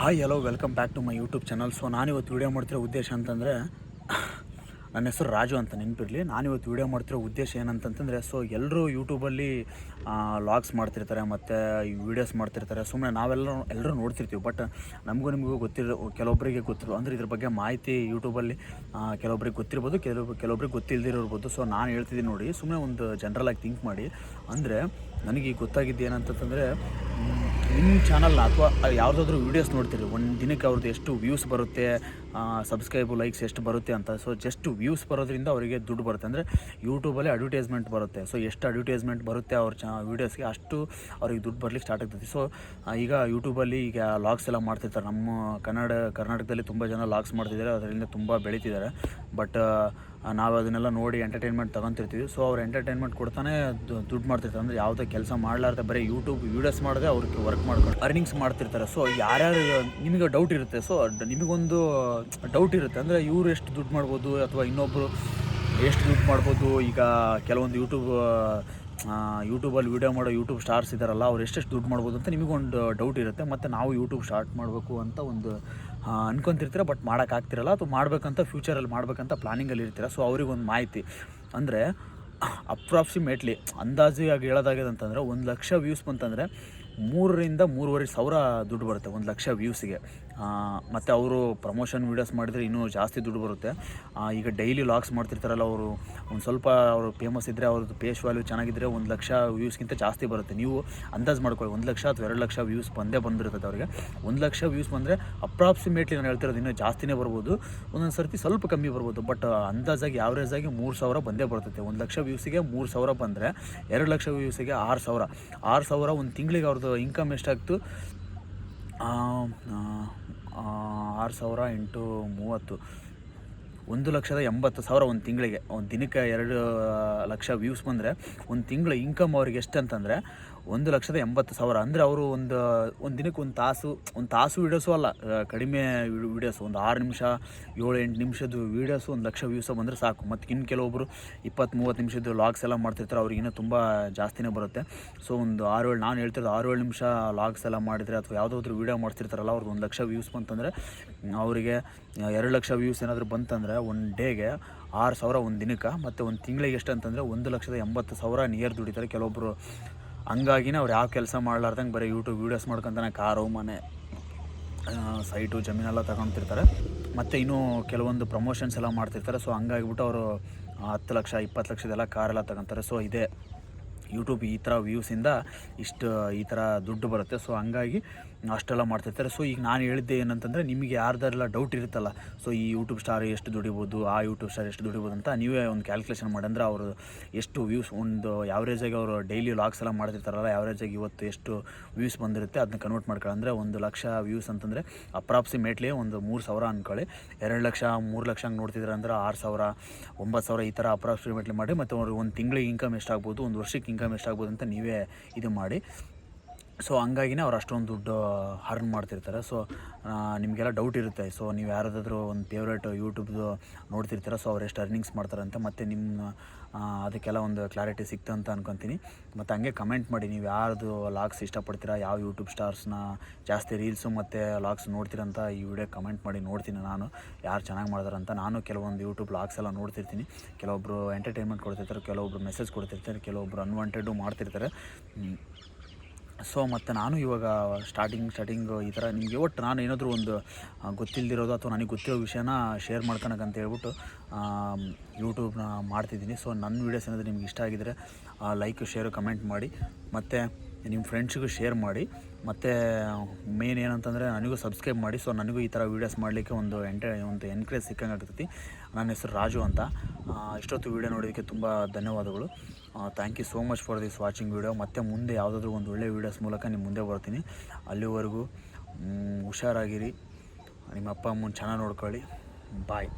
Hi hello welcome back to my YouTube channel so ನಾನಿವತ್ತು video ಮಾಡ್ತಿರೋ ಉದ್ದೇಶ ಅಂತಂದರೆ, ನನ್ನ ಹೆಸರು ರಾಜು ಅಂತ ನೆನಪಿರಲಿ. ನಾನಿವತ್ತು ವೀಡಿಯೋ ಮಾಡ್ತಿರೋ ಉದ್ದೇಶ ಏನಂತಂತಂದರೆ ಸೊ ಎಲ್ಲರೂ ಯೂಟ್ಯೂಬಲ್ಲಿ ಲಾಗ್ಸ್ ಮಾಡ್ತಿರ್ತಾರೆ, ಮತ್ತು ವೀಡಿಯೋಸ್ ಮಾಡ್ತಿರ್ತಾರೆ. ಸುಮ್ಮನೆ ನಾವೆಲ್ಲ ಎಲ್ಲರೂ ನೋಡ್ತಿರ್ತೀವಿ. ಬಟ್ ನಮಗೂ ನಿಮಗೂ ಗೊತ್ತಿರೋ ಕೆಲವೊಬ್ಬರಿಗೆ ಗೊತ್ತಿರೋ, ಅಂದರೆ ಇದ್ರ ಬಗ್ಗೆ ಮಾಹಿತಿ ಯೂಟ್ಯೂಬಲ್ಲಿ ಕೆಲವೊಬ್ರಿಗೆ ಗೊತ್ತಿರ್ಬೋದು, ಕೆಲವು, ಕೆಲವೊಬ್ರಿಗೆ ಗೊತ್ತಿಲ್ಲದಿರೋರ್ಬೋದು ಸೊ ನಾನು ಹೇಳ್ತಿದ್ದೀನಿ ನೋಡಿ ಸುಮ್ಮನೆ ಒಂದು ಜನರಲಾಗಿ ಥಿಂಕ್ ಮಾಡಿ. ಅಂದರೆ, ನನಗೆ ಗೊತ್ತಾಗಿದ್ದು ಏನಂತಂದರೆ ನಿಮ್ಮ ಚಾನಲ್ನ ಅಥವಾ ಯಾವುದಾದ್ರೂ ವೀಡಿಯೋಸ್ ನೋಡ್ತೀರಿ, ಒಂದು ದಿನಕ್ಕೆ ಅವ್ರದ್ದು ಎಷ್ಟು ವ್ಯೂಸ್ ಬರುತ್ತೆ ಸಬ್ಸ್ಕ್ರೈಬ್ ಲೈಕ್ಸ್ ಎಷ್ಟು ಬರುತ್ತೆ ಅಂತ ಸೊ ಜಸ್ಟ್ ವ್ಯೂಸ್ ಬರೋದ್ರಿಂದ ಅವರಿಗೆ ದುಡ್ಡು ಬರುತ್ತೆ. ಅಂದರೆ ಯೂಟ್ಯೂಬಲ್ಲಿ ಅಡ್ವರ್ಟೈಸ್ಮೆಂಟ್ ಬರುತ್ತೆ. ಸೊ ಎಷ್ಟು ಅಡ್ವರ್ಟೈಸ್ಮೆಂಟ್ ಬರುತ್ತೆ ಅವ್ರ ಚ ವೀಡಿಯೋಸ್ಗೆ ಅಷ್ಟು ಅವ್ರಿಗೆ ದುಡ್ಡು ಬರಲಿಕ್ಕೆ ಸ್ಟಾರ್ಟ್ ಆಗ್ತದೆ. ಸೊ ಈಗ ಯೂಟ್ಯೂಬಲ್ಲಿ ಈಗ ಲಾಗ್ಸ್ ಎಲ್ಲ ಮಾಡ್ತಿರ್ತಾರೆ. ನಮ್ಮ ಕನ್ನಡ, ಕರ್ನಾಟಕದಲ್ಲಿ ತುಂಬ ಜನ ಲಾಗ್ಸ್ ಮಾಡ್ತಿದ್ದಾರೆ. ಅದರಿಂದ ತುಂಬ ಬೆಳೀತಿದ್ದಾರೆ. ಬಟ್ ನಾವು ಅದನ್ನೆಲ್ಲ ನೋಡಿ ಎಂಟರ್ಟೈನ್ಮೆಂಟ್ ತಗೊಂತಿರ್ತೀವಿ. ಸೊ ಅವ್ರು ಎಂಟರ್ಟೈನ್ಮೆಂಟ್ ಕೊಡ್ತಾನೆ ದುಡ್ಡು ಮಾಡ್ತಿರ್ತಾರೆ. ಅಂದರೆ ಯಾವುದೇ ಕೆಲಸ ಮಾಡಲಾರ್ದೆ ಬರೀ ಯೂಟ್ಯೂಬ್ ವೀಡಿಯೋಸ್ ಮಾಡದೆ ಅವ್ರಿಗೆ ವರ್ಕ್ ಮಾಡ್ಕೊಂಡು ಅರ್ನಿಂಗ್ಸ್ ಮಾಡ್ತಿರ್ತಾರೆ. ಸೊ ಯಾರ್ಯಾರು, ನಿಮಗೆ ಡೌಟ್ ಇರುತ್ತೆ. ಸೊ ನಿಮಗೊಂದು ಡೌಟ್ ಇರುತ್ತೆ. ಅಂದರೆ ಇವ್ರು ಎಷ್ಟು ದುಡ್ಡು ಮಾಡ್ಬೋದು ಅಥವಾ ಇನ್ನೊಬ್ಬರು ಎಷ್ಟು ದುಡ್ಡು ಮಾಡ್ಬೋದು? ಈಗ ಕೆಲವೊಂದು ಯೂಟ್ಯೂಬ್ ಯೂಟ್ಯೂಬಲ್ಲಿ ವೀಡಿಯೋ ಮಾಡೋ ಯೂಟ್ಯೂಬ್ ಸ್ಟಾರ್ಸ್ ಇದ್ದಾರಲ್ಲ ಅವ್ರು ಎಷ್ಟೆಷ್ಟು ದುಡ್ಡು ಮಾಡ್ಬೋದು ಅಂತ ನಿಮಗೊಂದು ಡೌಟ್ ಇರುತ್ತೆ. ಮತ್ತು ನಾವು ಯೂಟ್ಯೂಬ್ ಸ್ಟಾರ್ಟ್ ಮಾಡಬೇಕು ಅಂತ ಒಂದು ಅನ್ಕೊತಿರ್ತೀರ ಬಟ್ ಮಾಡೋಕ್ಕಾಗ್ತಿರಲ್ಲ ಅಥವಾ ಮಾಡಬೇಕಂತ ಫ್ಯೂಚರಲ್ಲಿ ಮಾಡಬೇಕಂತ ಪ್ಲಾನಿಂಗಲ್ಲಿ ಇರ್ತೀರ. ಸೊ ಅವ್ರಿಗೊಂದು ಮಾಹಿತಿ. ಅಂದರೆ, ಅಪ್ರಾಕ್ಸಿಮೇಟ್ಲಿ ಅಂದಾಜಿಯಾಗಿ ಹೇಳೋದಾಗಿದೆ ಅಂತಂದರೆ ಒಂದು ಲಕ್ಷ ವ್ಯೂಸ್ ಬಂತಂದರೆ ಮೂರರಿಂದ ಮೂರುವರೆ ಸಾವಿರ ದುಡ್ಡು ಬರುತ್ತೆ, ಒಂದು ಲಕ್ಷ ವ್ಯೂಸ್ಗೆ. ಮತ್ತು ಅವರು ಪ್ರಮೋಷನ್ ವೀಡಿಯೋಸ್ ಮಾಡಿದರೆ ಇನ್ನೂ ಜಾಸ್ತಿ ದುಡ್ಡು ಬರುತ್ತೆ. ಈಗ ಡೈಲಿ ಲಾಗ್ಸ್ ಮಾಡ್ತಿರ್ತಾರಲ್ಲ ಅವರು, ಒಂದು ಸ್ವಲ್ಪ ಅವರು ಫೇಮಸ್ ಇದ್ದರೆ ಅವ್ರದ್ದು ಪೇಶ್ ವ್ಯಾಲ್ಯೂ ಚೆನ್ನಾಗಿದ್ದರೆ ಒಂದು ಲಕ್ಷ ವ್ಯೂಸ್ಗಿಂತ ಜಾಸ್ತಿ ಬರುತ್ತೆ. ನೀವು ಅಂದಾಜು ಮಾಡ್ಕೊಳ್ಳಿ, ಒಂದು ಲಕ್ಷ ಅಥವಾ ಎರಡು ಲಕ್ಷ ವ್ಯೂಸ್ ಬಂದೇ ಬಂದಿರ್ತದೆ ಅವರಿಗೆ. ಒಂದು ಲಕ್ಷ ವ್ಯೂಸ್ ಬಂದರೆ ಅಪ್ರಾಕ್ಸಿಮೇಟ್ಲಿ ನಾನು ಹೇಳ್ತಿರೋದು ಇನ್ನೂ ಜಾಸ್ತಿನೇ ಬರ್ಬೋದು. ಒಂದೊಂದು ಸರ್ತಿ ಸ್ವಲ್ಪ ಕಮ್ಮಿ ಬರ್ಬೋದು ಬಟ್ ಅಂದಾಜಾಗಿ ಆವ್ರೇಜಾಗಿ ಮೂರು ಸಾವಿರ ಬಂದೇ ಬರ್ತೈತೆ. ಒಂದು ಲಕ್ಷ ವ್ಯೂಸಿಗೆ ಮೂರು ಸಾವಿರ ಬಂದರೆ ಎರಡು ಲಕ್ಷ ವ್ಯೂಸಿಗೆ ಆರು ಸಾವಿರ. ಆರು ಸಾವಿರ ಒಂದು ತಿಂಗಳಿಗೆ ಅವ್ರದ್ದು ಇನ್ಕಮ್ ಎಷ್ಟಾಗ್ತು? ಆರು ಸಾವಿರ ಎಂಟು ಮೂವತ್ತು. ಒಂದು ಲಕ್ಷದ ಎಂಬತ್ತು ಸಾವಿರ ಒಂದು ತಿಂಗಳಿಗೆ. ಒಂದು ದಿನಕ್ಕೆ ಎರಡು ಲಕ್ಷ ವ್ಯೂಸ್ ಬಂದರೆ, ಒಂದು ತಿಂಗಳ ಇನ್ಕಮ್ ಅವ್ರಿಗೆ ಎಷ್ಟು ಅಂತಂದರೆ ಒಂದು ಲಕ್ಷದ ಎಂಬತ್ತು ಸಾವಿರ. ಅಂದರೆ ಅವರು ಒಂದು ಒಂದು ದಿನಕ್ಕೆ ಒಂದು ತಾಸು ಒಂದು ತಾಸು ವೀಡಿಯೋಸು ಅಲ್ಲ ಕಡಿಮೆ ವೀಡಿಯೋಸು ಒಂದು ಆರು ನಿಮಿಷ, ಏಳು, ಎಂಟು ನಿಮಿಷದ್ದು ವೀಡಿಯೋಸು ಒಂದು ಲಕ್ಷ ವ್ಯೂಸ ಬಂದರೆ ಸಾಕು. ಮತ್ತು ಇನ್ನು ಕೆಲವೊಬ್ಬರು ಇಪ್ಪತ್ತು ಮೂವತ್ತು ನಿಮಿಷದ್ದು ಲಾಗ್ಸ್ ಎಲ್ಲ ಮಾಡ್ತಿರ್ತಾರೆ, ಅವ್ರಿಗೆ ಇನ್ನೂ ತುಂಬ ಜಾಸ್ತಿನೇ ಬರುತ್ತೆ. ಸೊ ಒಂದು ಆರು ಏಳು, ನಾನು ಹೇಳ್ತಿರೋದು ಆರು ಏಳು ನಿಮಿಷ ಲಾಗ್ಸ್ ಎಲ್ಲ ಮಾಡಿದರೆ ಅಥವಾ ಯಾವುದಾದ್ರೂ ವೀಡಿಯೋ ಮಾಡ್ತಿರ್ತಾರಲ್ಲ ಅವ್ರದ್ದು ಒಂದು ಲಕ್ಷ ವ್ಯೂಸ್ ಬಂತಂದರೆ, ಅವರಿಗೆ ಎರಡು ಲಕ್ಷ ವ್ಯೂಸ್ ಏನಾದರೂ ಬಂತಂದರೆ, ಒಂದು ಡೇಗೆ ಆರು ಸಾವಿರ ಒಂದು ದಿನಕ್ಕೆ, ಮತ್ತು ಒಂದು ತಿಂಗಳಿಗೆ ಎಷ್ಟು ಅಂತಂದರೆ ಒಂದು ಲಕ್ಷದ ಎಂಬತ್ತು ಸಾವಿರ ನಿಯರ್ ದುಡಿತಾರೆ. ಕೆಲವೊಬ್ಬರು ಹಂಗಾಗಿನೇ ಅವ್ರು ಯಾವ ಕೆಲಸ ಮಾಡಲಾರ್ದಂಗೆ ಬರೀ ಯೂಟ್ಯೂಬ್ ವೀಡಿಯೋಸ್ ಮಾಡ್ಕೊಂತಾನೆ ಕಾರು, ಮನೆ ಸೈಟು ಜಮೀನೆಲ್ಲ ತಗೊತಿರ್ತಾರೆ ಮತ್ತು ಇನ್ನೂ ಕೆಲವೊಂದು ಪ್ರಮೋಷನ್ಸ್ ಎಲ್ಲ ಮಾಡ್ತಿರ್ತಾರೆ. ಸೊ ಹಂಗಾಗಿಬಿಟ್ಟು ಅವರು ಹತ್ತು ಲಕ್ಷ, ಇಪ್ಪತ್ತು ಲಕ್ಷದೆಲ್ಲ ಕಾರೆಲ್ಲ ತಗೊತಾರೆ. ಸೊ ಇದೇ. ಯೂಟ್ಯೂಬ್ ಈ ಥರ ವ್ಯೂಸಿಂದ ಇಷ್ಟು ಈ ಥರ ದುಡ್ಡು ಬರುತ್ತೆ. ಸೊ ಹಂಗಾಗಿ ಅಷ್ಟೆಲ್ಲ ಮಾಡ್ತಿರ್ತಾರೆ. ಸೊ ಈಗ ನಾನು ಹೇಳಿದ್ದೆ ಏನಂತಂದರೆ ನಿಮಗೆ ಯಾರ್ದಾರೆಲ್ಲ ಡೌಟ್ ಇರುತ್ತಲ್ಲ ಸೊ ಈ ಯೂಟ್ಯೂಬ್ ಸ್ಟಾರ್ ಎಷ್ಟು ದುಡಿಬೋದು, ಆ ಯೂಟ್ಯೂಬ್ ಸ್ಟಾರ್ ಎಷ್ಟು ದುಡಿಬೋದು ಅಂತ ನೀವೇ ಒಂದು ಕ್ಯಾಲ್ಕುಲೇಷನ್ ಮಾಡಿ ಅಂದರೆ ಅವರು ಎಷ್ಟು ವ್ಯೂಸ್ ಒಂದು ಯಾವ್ರೇಜಾಗಿ ಅವರು ಡೈಲಿ ಲಾಗ್ಸ್ ಎಲ್ಲ ಮಾಡ್ತಿರ್ತಾರಲ್ಲ ಯಾವ್ರೇಜಾಗಿ ಇವತ್ತು ಎಷ್ಟು ವ್ಯೂಸ್ ಬಂದಿರುತ್ತೆ ಅದನ್ನ ಕನ್ವರ್ಟ್ ಮಾಡ್ಕೊಳ್ಳಂದ್ರೆ ಒಂದು ಲಕ್ಷ ವ್ಯೂಸ್ ಅಂತಂದರೆ ಅಪ್ರಾಕ್ಸಿಮೇಟ್ಲಿ ಒಂದು ಮೂರು ಸಾವಿರ ಅಂದ್ಕೊಳ್ಳಿ ಎರಡು ಲಕ್ಷ, ಮೂರು ಲಕ್ಷ ಹಂಗೆ ನೋಡ್ತಿದ್ರೆ ಅಂದ್ರೆ ಆರು ಸಾವಿರ, ಒಂಬತ್ತು ಸಾವಿರ ಈ ಥರ ಅಪ್ರಾಕ್ಸಿಮೇಟ್ಲಿ ಮಾಡಿ, ಮತ್ತು ಅವ್ರಿಗೆ ಒಂದು ತಿಂಗಳಿಗೆ ಇನ್ಕಮ್ ಎಷ್ಟಾಗ್ಬೋದು, ಒಂದು ವರ್ಷಕ್ಕೆ ಇನ್ಕಮ್ ಎಷ್ಟಾಗ್ಬೋದು ಅಂತ ನೀವೇ ಇದು ಮಾಡಿ. ಸೊ ಹಂಗಾಗಿನೇ ಅವ್ರು ಅಷ್ಟೊಂದು ದುಡ್ಡು ಅರ್ನ್ ಮಾಡ್ತಿರ್ತಾರೆ. ಸೊ ನಿಮಗೆಲ್ಲ ಡೌಟ್ ಇರುತ್ತೆ. ಸೊ ನೀವು ಯಾರಾದರೂ ಒಂದು ಫೇವ್ರೇಟ್ ಯೂಟ್ಯೂಬ್ದು ನೋಡ್ತಿರ್ತೀರ ಸೊ ಅವ್ರು ಎಷ್ಟು ಅರ್ನಿಂಗ್ಸ್ ಮಾಡ್ತಾರಂತೆ, ಮತ್ತು ನಿಮ್ಮ ಅದಕ್ಕೆಲ್ಲ ಒಂದು ಕ್ಲಾರಿಟಿ ಸಿಕ್ತು ಅಂತ ಅನ್ಕೊತೀನಿ. ಮತ್ತು ಹಂಗೆ ಕಮೆಂಟ್ ಮಾಡಿ, ನೀವು ಯಾರ್ದು ಲಾಗ್ಸ್ ಇಷ್ಟಪಡ್ತೀರಾ, ಯಾವ ಯೂಟ್ಯೂಬ್ ಸ್ಟಾರ್ಸ್ನ ಜಾಸ್ತಿ ರೀಲ್ಸು ಮತ್ತು ಲಾಗ್ಸ್ ನೋಡ್ತೀರಂತ ಈ ವಿಡಿಯೋ ಕಮೆಂಟ್ ಮಾಡಿ ನೋಡ್ತೀನಿ ನಾನು. ಯಾರು ಚೆನ್ನಾಗಿ ಮಾಡ್ತಾರಂತ ನಾನು ಕೆಲವೊಂದು ಯೂಟ್ಯೂಬ್ ಲಾಗ್ಸ್ ಎಲ್ಲ ನೋಡ್ತಿರ್ತೀನಿ. ಕೆಲವೊಬ್ಬರು ಎಂಟರ್ಟೈನ್ಮೆಂಟ್ ಕೊಡ್ತಿರ್ತಾರೆ, ಕೆಲವೊಬ್ರು ಮೆಸೇಜ್ ಕೊಡ್ತಿರ್ತಾರೆ, ಕೆಲವೊಬ್ರು ಅನ್ವಾಂಟೆಡು ಮಾಡ್ತಿರ್ತಾರೆ. ಸೊ ಮತ್ತು ನಾನು ಇವಾಗ ಸ್ಟಾರ್ಟಿಂಗ್ ಸ್ಟಾರ್ಟಿಂಗ್ ಈ ಥರ ನಿಮಗೆ ಒಟ್ಟು ನಾನು ಏನಾದರೂ ಒಂದು ಗೊತ್ತಿಲ್ದಿರೋದು ಅಥವಾ ನನಗೆ ಗೊತ್ತಿರೋ ವಿಷಯನ ಶೇರ್ ಮಾಡ್ಕೊಳಕ್ಕಂತ ಹೇಳ್ಬಿಟ್ಟು ಯೂಟ್ಯೂಬ್ನ ಮಾಡ್ತಿದ್ದೀನಿ. ಸೊ ನನ್ನ ವೀಡಿಯೋಸ್ ಏನಾದರೂ ನಿಮ್ಗೆ ಇಷ್ಟ ಆಗಿದರೆ ಲೈಕ್ ಶೇರು ಕಮೆಂಟ್ ಮಾಡಿ. ಮತ್ತು ನಿಮ್ಮ ಫ್ರೆಂಡ್ಸಿಗೂ ಶೇರ್ ಮಾಡಿ. ಮತ್ತು ಮೇನ್ ಏನಂತಂದರೆ ನನಗೂ ಸಬ್ಸ್ಕ್ರೈಬ್ ಮಾಡಿ. ಸೊ ನನಗೂ ಈ ಥರ ವೀಡಿಯೋಸ್ ಮಾಡಲಿಕ್ಕೆ ಒಂದು ಎಂಟ, ಒಂದು ಎನ್ಕರೇಜ್ ಸಿಕ್ಕಂಗೆ ಆಗ್ತೈತಿ. ನನ್ನ ಹೆಸರು ರಾಜು ಅಂತ. ಇಷ್ಟೊತ್ತು ವೀಡಿಯೋ ನೋಡೋದಕ್ಕೆ ತುಂಬ ಧನ್ಯವಾದಗಳು. Thank you so much for this watching video ಮತ್ತು ಮುಂದೆ ಯಾವುದಾದ್ರೂ ಒಂದು ಒಳ್ಳೆ ವೀಡಿಯೋಸ್ ಮೂಲಕ ನಿಮ್ಮ ಮುಂದೆ ಬರ್ತೀನಿ. ಅಲ್ಲಿವರೆಗೂ ಹುಷಾರಾಗಿರಿ. ನಿಮ್ಮ ಅಪ್ಪ, ಅಮ್ಮನ ಚೆನ್ನಾಗಿ ನೋಡ್ಕೊಳ್ಳಿ. ಬಾಯ್